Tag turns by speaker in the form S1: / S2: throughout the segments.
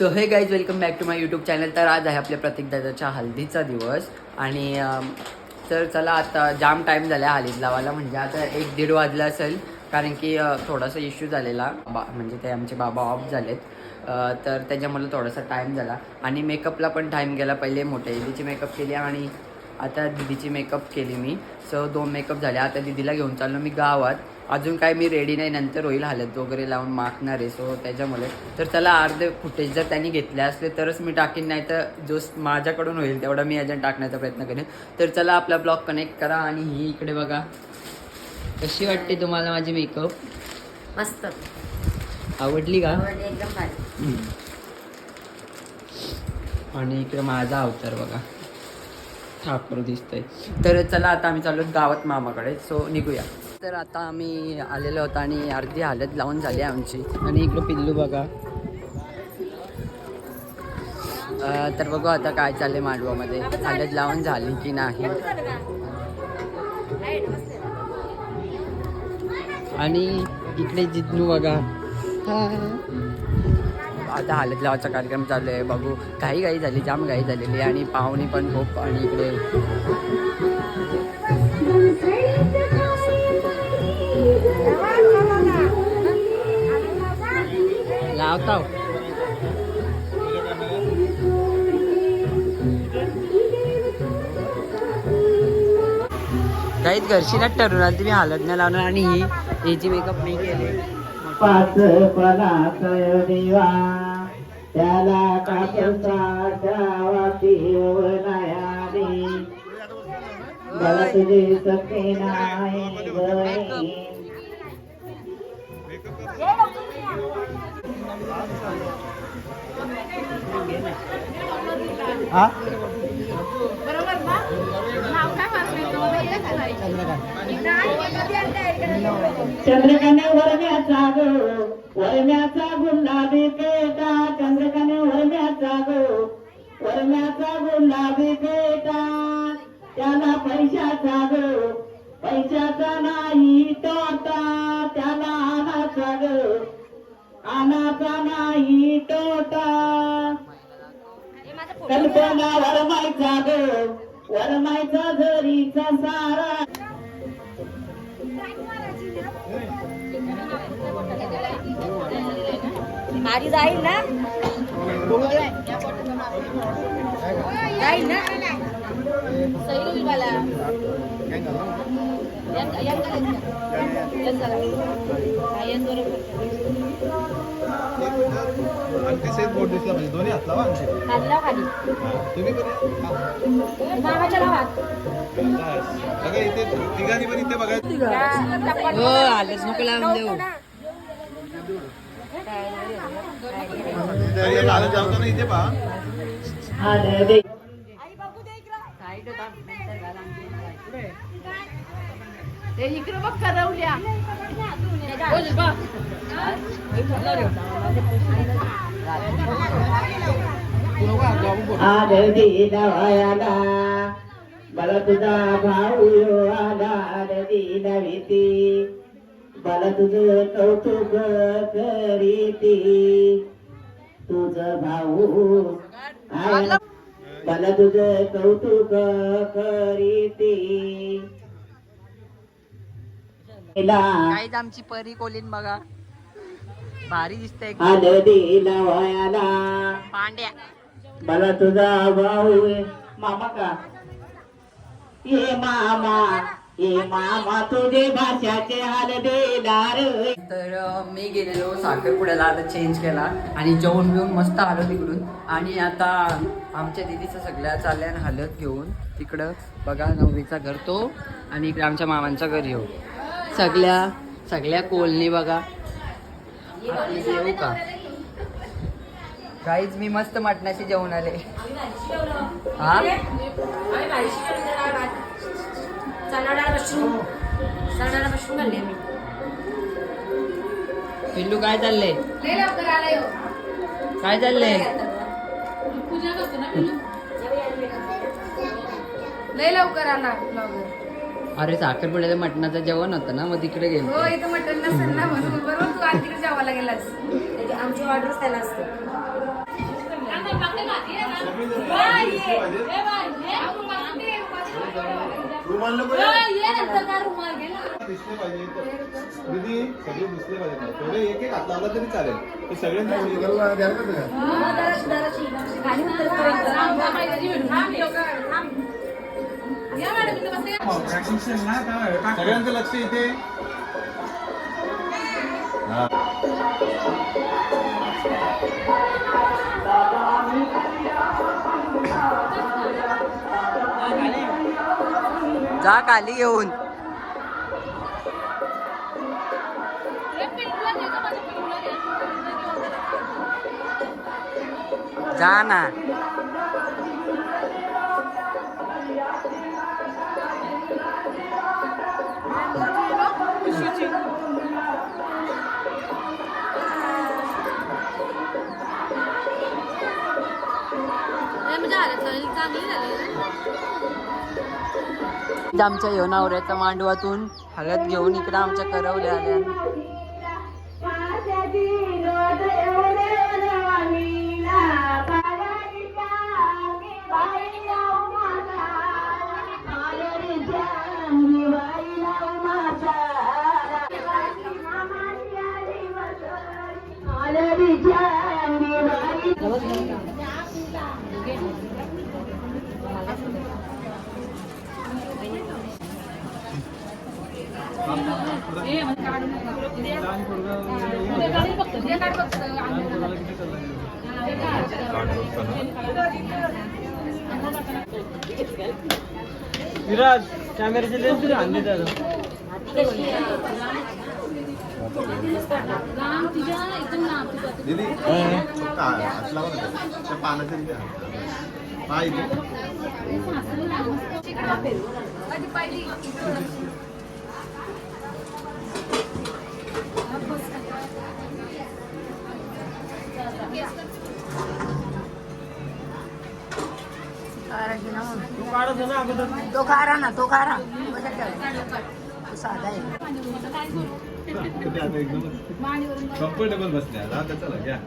S1: So hey guys welcome back to my YouTube channel तर आज आहे आपल्या प्रतीक दादाच्या हल्दीचा दिवस. आणि तर चला आता जाम टाईम झाला हळदीत लावायला. म्हणजे आता एक दीड वाजला असेल कारण की थोडासा इश्यू झालेला. बा म्हणजे ते आमचे बाबा ऑफ झालेत. तर त्याच्यामुळे थोडासा टाईम झाला. आणि मेकअपला पण टाईम गेला पहिले मोठ्या दिदीची मेकअप केली आणि आता दिदीची मेकअप केली मी. सो दोन मेकअप झाले. आता दिदीला घेऊन चाललो मी गावात. अजून काय मी रेडी नाही नंतर होईल हालत वगैरे लावून मागणार आहे सो त्याच्यामुळे. तर चला अर्धे फुटेज जर त्यांनी घेतले असले तरच मी टाकीन नाही तर जो माझ्याकडून होईल तेवढा मी याच्यात टाकण्याचा प्रयत्न करेन. तर चला आपला ब्लॉग कनेक्ट करा आणि ही इकडे बघा. कशी वाटते तुम्हाला माझी मेकअप
S2: मस्त.
S1: आवडली का. आणि इकडे माझा अवतार बघा. ठाकूर दिसतोय. तर चला आता आम्ही चाललो गावात मामाकडे सो निघूया. तर आता आम्ही आलेलो होतो आणि अर्धी हालत लावून झाली आमची. आणि इकडं पिल्लू बघा. तर बघू आता काय चाललंय मांडवामध्ये. हालत लावून झाली की नाही. आणि इकडे जिज्ञू बघा. आता हालत लावायचा कार्यक्रम चालू आहे. बघू. काही घाई झाली जाम घाई झालेली आणि पाहुणे पण खूप आणि इकडे. लावता काहीच घरची ना ठरवून आली तुम्ही हालत नाही लावणार आणि ही हिची मेकअप नाही केले.
S3: पाच पदार्थ देवा. त्याला कापसाच्या वाती वनायाने मला तुझे सखे नाही. हा? चंद्रकाने वरम्याचा गो वरम्याचा गुलाबी पेटा चंद्रकाने वरम्याचा गो वरम्याचा गुलाबी पेटा त्याला पैशाचा गो पैशाचा नाही तोटा. त्याला आनाचा गो आनाचा नाही तोटा कल्पना वरमायचा गो वरमायचा झरीचा सारा
S2: भारी जाईल ना जाईल ना होईल मला यंग- यंग. हा, यंग बरोबर.
S4: आणखी सेट बोर्ड दिसला पाहिजे. दोन्ही हात लावा
S2: खाली.
S4: तुम्ही.
S2: मामाच्या
S4: बघा इथे तिघांनी पण इथे बघा.
S1: हो आलंच नको लावून देऊ.
S4: इथे लालच जाऊ ना इथे पहा.
S2: इकडे. बघ करवल्या बोल बघ.
S3: नवयाला मला तुझा भाऊ आला आनंदी नविती मला तुझं कौतुक करीती तुझं भाऊ आला. मला तुझं कौतुक करीती
S1: काहीच आमची परी कोलीन बघा. भारी दिसते पांड्या.
S3: मला तुझा भाऊ. मामा का? ये मामा ये मामा तुझे भाषाचे हाल देणार
S1: तर मी गेलेलो साखरपुड्याला आता चेंज केला. आणि जेवण बिवून मस्त आलो तिकडून. आणि आता आमच्या दिदीचं सगळ्या चालल्या हालत घेऊन. तिकडं बघा नवरीचा घर तो आणि इकडे आमच्या मामांचा घर येऊ सगळ्या सगळ्या कोलनी बघा. येऊ का काहीच मी मस्त मटणाशी जेवण आले. हा? पिल्लू काय चाललंय?
S2: ह्यो.
S1: काय चाललंय?
S2: पूजा करतो ना पिल्लू लय लवकर आला.
S1: अरे साखरपुड्याचं मटणाचं जेवण होतं ना मग तिकडे गेलो.
S2: हो इथं मटण नसेल ना म्हणून बरोबर तू आज तिकडे जेवायला गेलास. आमची ऑर्डर त्याला असते?
S4: दिसले पाहिजे दीदी सगळे दिसले पाहिजे थोडे एक एक हात लावला तरी चालेल. ते सगळ्यांनी थोडी- द्याल का तुला? सगळ्यांचं लक्ष इथे.
S1: जा खाली येऊन जा ना. आमच्या येऊन आवऱ्याच्या मांडवातून हळद घेऊन इकडं आमच्या करवल्या आल्या
S5: विराज कॅमेराची लेन्स तरी आणले त्याला?
S4: दीदी
S5: तो
S2: खारा ना तो खारा तो साधा आहे
S4: आता कम्फर्टेबल बसल्या आता चला घ्या.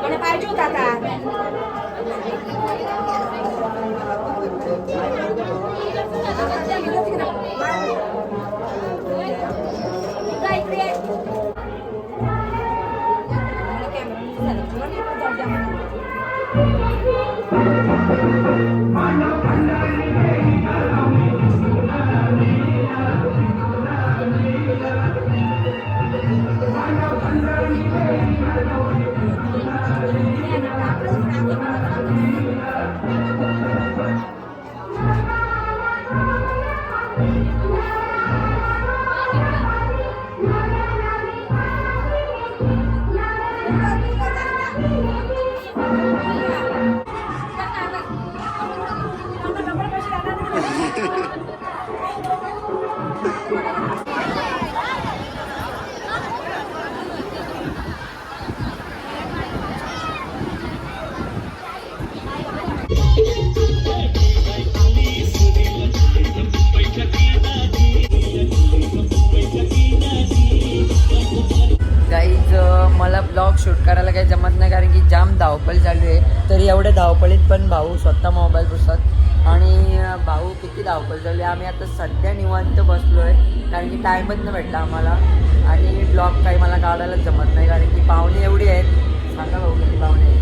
S4: खाली
S2: पाहिजे होता का
S1: गाईज शूट करायला काही जमत नाही कारण की जाम धावपळ चालू आहे. तरी एवढ्या धावपळीत पण भाऊ स्वतः मोबाईल पुसत आणि भाऊ किती धावपळ चालू आहे. आम्ही आता सध्या निवांत बसलो आहे कारण की टाईमच नाही भेटला आम्हाला. आणि ब्लॉग काही मला काढायला जमत नाही. कारण की पाहुणे एवढी आहेत. सांगा भाऊ किती पाहुणे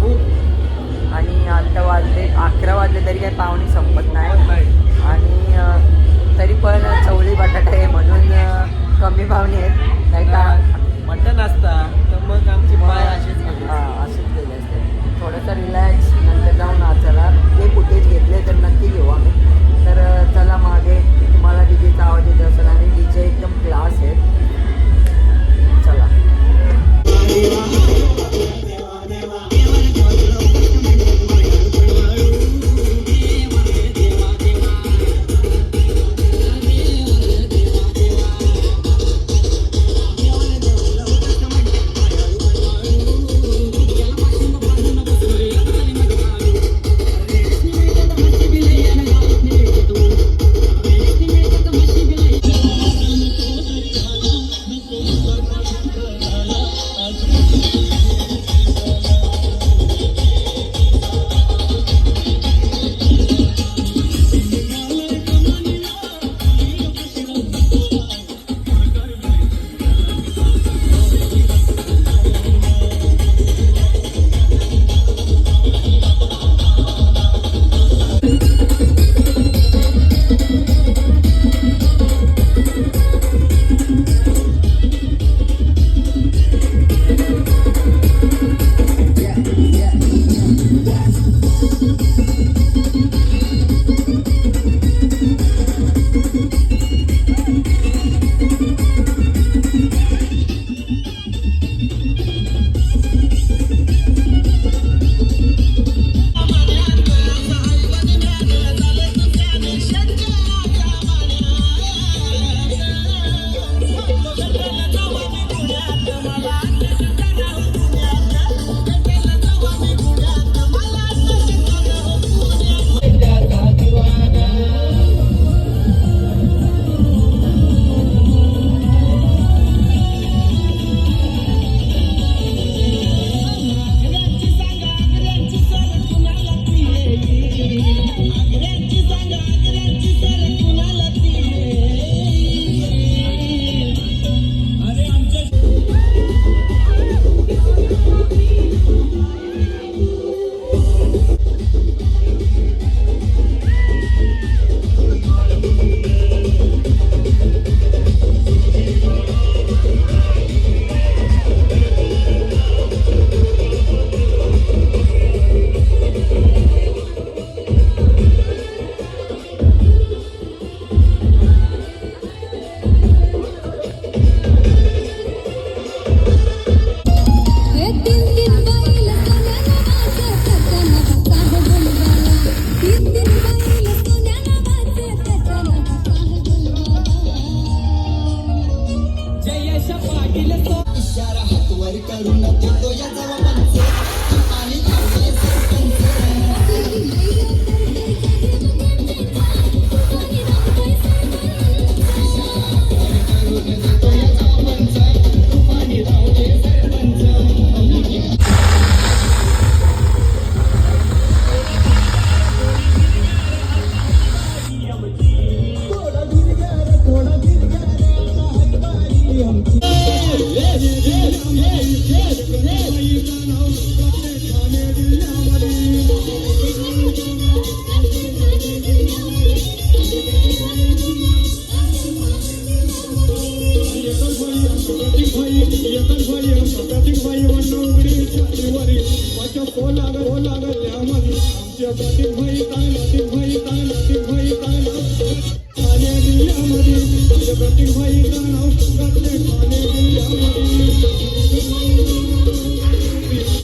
S1: खूप. आणि आता वाजले अकरा वाजले तरी काही पाहुणे संपत नाही. आणि तरी पण चवळी बटाटा आहे म्हणून कमी पाहुणे आहेत. नाही का?
S5: मटन असता. मग आमची पाय असेच गेले.
S1: हा असेच केले असते. थोडंसं रिलॅक्स नंतर जाऊन नाचायला ते फुटेज घेतले तर नक्की घेऊ आम्ही. तर चला मागे. तुम्हाला डीजेचा आवाज येत असेल आणि डीजे एकदम क्लास आहे
S6: प्रत्येक भाई नाव